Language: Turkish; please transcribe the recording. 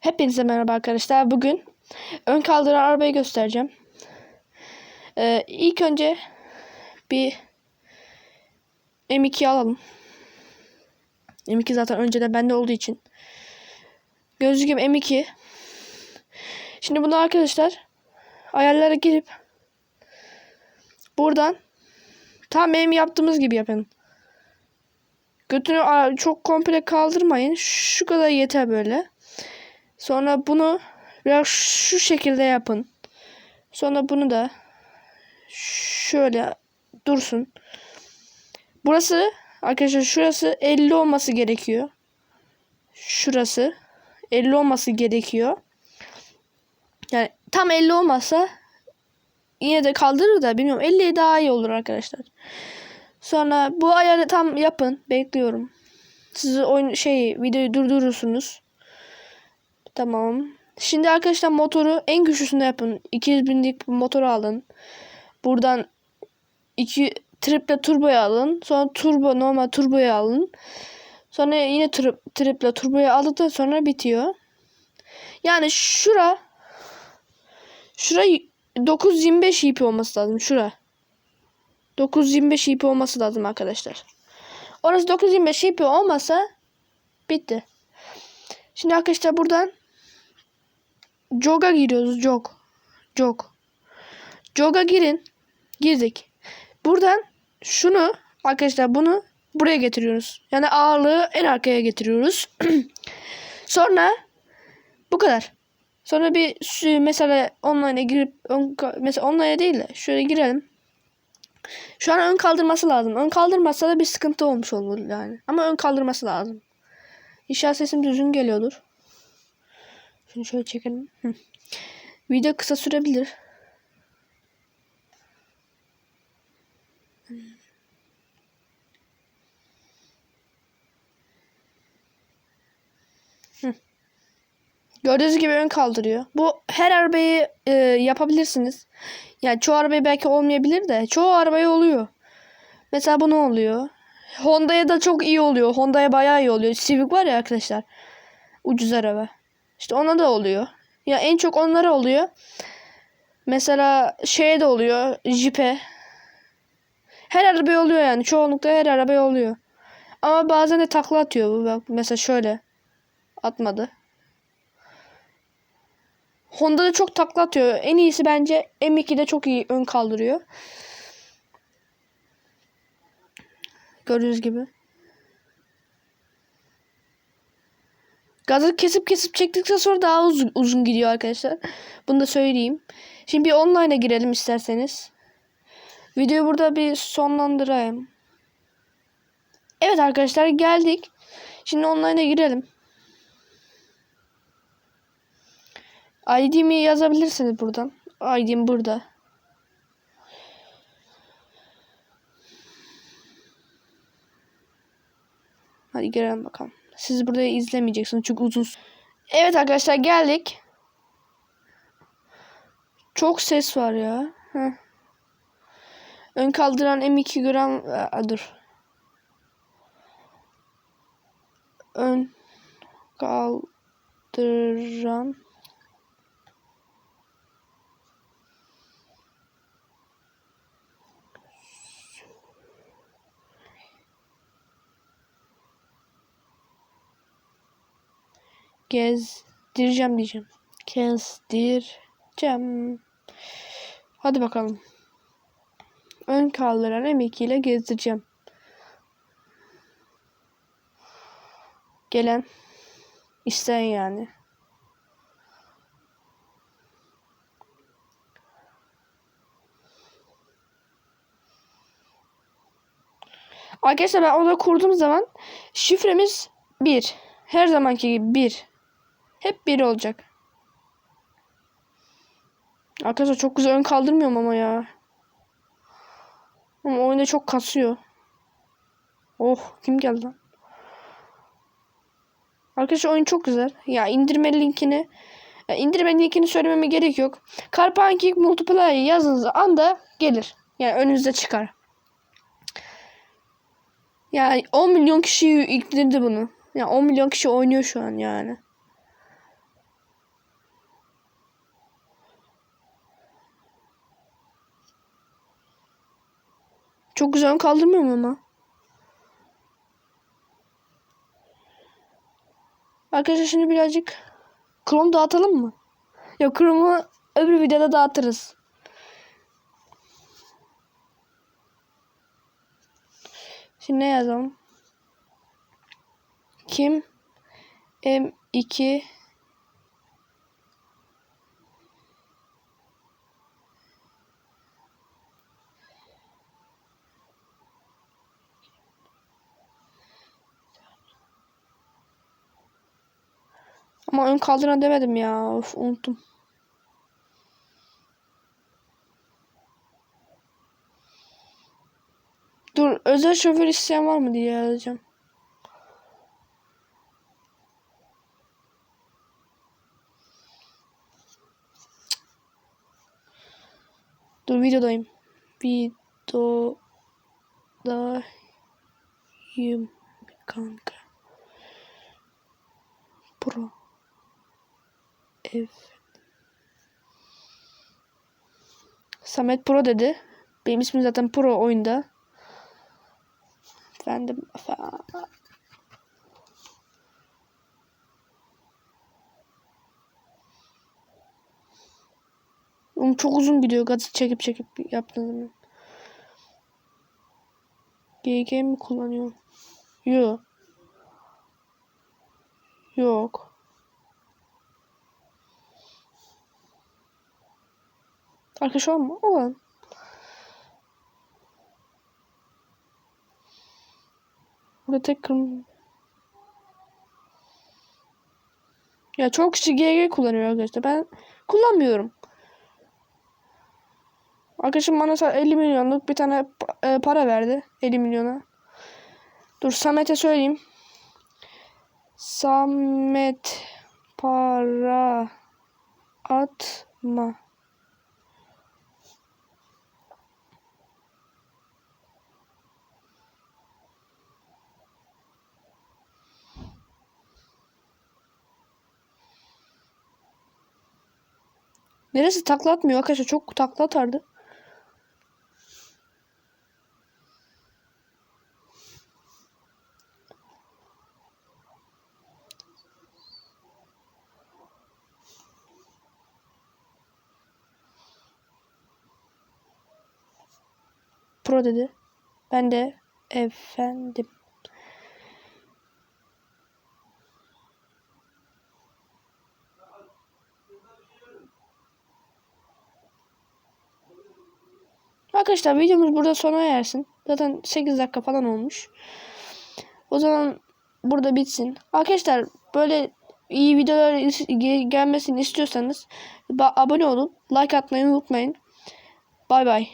Hepinize merhaba arkadaşlar. Bugün ön kaldıran arabayı göstereceğim. Ee, ilk önce bir M2 alalım. M2 zaten önceden bende olduğu için. Gözlüğüm M2. Şimdi bunu arkadaşlar ayarlara girip buradan tam benim yaptığımız gibi yapın. Götünü çok komple kaldırmayın. Şu kadar yeter böyle. Sonra bunu biraz şu şekilde yapın. Sonra bunu da şöyle dursun. Burası arkadaşlar şurası 50 olması gerekiyor. Şurası 50 olması gerekiyor. Yani tam 50 olmasa yine de kaldırır da bilmiyorum 50 daha iyi olur arkadaşlar. Sonra bu ayarı tam yapın. Bekliyorum. Siz oyun şey videoyu durdurursunuz. Tamam. Şimdi arkadaşlar motoru en güçlüsünde yapın. 200 binlik bir motoru alın. Buradan iki triple turboyu alın. Sonra turbo normal turboyu alın. Sonra yine tri, triple turboyu aldıktan sonra bitiyor. Yani şura şura 925 ip olması lazım. Şura. 925 ip olması lazım arkadaşlar. Orası 925 ip olmasa bitti. Şimdi arkadaşlar buradan Jog'a giriyoruz. Jog. Jog. Jog'a girin. Girdik. Buradan şunu arkadaşlar bunu buraya getiriyoruz. Yani ağırlığı en arkaya getiriyoruz. Sonra bu kadar. Sonra bir mesela online'a girip ön, mesela online'a değil de şöyle girelim. Şu an ön kaldırması lazım. Ön kaldırmazsa da bir sıkıntı olmuş olur yani. Ama ön kaldırması lazım. İnşallah sesim düzgün geliyordur. Şunu şöyle çekelim. Video kısa sürebilir. Hı. Gördüğünüz gibi ön kaldırıyor. Bu her arabayı e, yapabilirsiniz. Yani çoğu arabayı belki olmayabilir de çoğu arabaya oluyor. Mesela bu ne oluyor? Honda'ya da çok iyi oluyor. Honda'ya bayağı iyi oluyor. Civic var ya arkadaşlar. Ucuz araba. İşte ona da oluyor. Ya en çok onlara oluyor. Mesela şeye de oluyor. Jeep'e. Her arabaya oluyor yani. Çoğunlukla her arabaya oluyor. Ama bazen de takla atıyor bu. Bak mesela şöyle. Atmadı. Honda da çok takla atıyor. En iyisi bence M2'de çok iyi ön kaldırıyor. Gördüğünüz gibi. Gazı kesip kesip çektikten sonra daha uzun, uzun gidiyor arkadaşlar. Bunu da söyleyeyim. Şimdi bir online'a girelim isterseniz. Videoyu burada bir sonlandırayım. Evet arkadaşlar geldik. Şimdi online'a girelim. ID'mi yazabilirsiniz buradan. ID'm burada. Hadi girelim bakalım. Siz burada izlemeyeceksiniz çünkü uzun. Evet arkadaşlar geldik. Çok ses var ya. Heh. Ön kaldıran M2 gram Aa, dur. Ön kaldıran gezdireceğim diyeceğim. Gezdireceğim. Hadi bakalım. Ön kaldıran M2 ile gezdireceğim. Gelen isteyen yani. Arkadaşlar ben onu kurduğum zaman şifremiz 1. Her zamanki gibi 1. Hep 1 olacak. Arkadaşlar çok güzel ön kaldırmıyorum ama ya. Ama oyunda çok kasıyor. Oh kim geldi lan? Arkadaşlar oyun çok güzel. Ya indirme linkini ya indirme linkini söylememe gerek yok. Carpancake Multiplayer yazınız anda gelir. Yani önünüze çıkar. Yani 10 milyon kişi indirdi bunu. Ya 10 milyon kişi oynuyor şu an yani. Çok güzel kaldırmıyor mu ama? Arkadaşlar şimdi birazcık Chrome dağıtalım mı? Yok Chrome'u öbür videoda dağıtırız. Şimdi ne yazalım? Kim M2 Ama ön kaldıran demedim ya. Of, unuttum. Dur özel şoför isteyen var mı diye yazacağım. Dur videodayım. Videodayım kanka. Pro. Ev. Samet Pro dedi. Benim ismim zaten Pro oyunda. Efendim. efendim. Oğlum çok uzun gidiyor. Gazı çekip çekip zaman. GG mi kullanıyorum? Yok. Yok. Arkadaş mı? Olan. Burada tek kırm... Ya çok kişi GG kullanıyor arkadaşlar. Ben kullanmıyorum. Arkadaşım bana sa- 50 milyonluk bir tane e, para verdi. 50 milyona. Dur Samet'e söyleyeyim. Samet para atma. Neresi takla atmıyor arkadaşlar çok takla atardı. Pro dedi. Ben de efendim. Arkadaşlar videomuz burada sona ersin. Zaten 8 dakika falan olmuş. O zaman burada bitsin. Arkadaşlar böyle iyi videolar gelmesini istiyorsanız abone olun. Like atmayı unutmayın. Bay bay.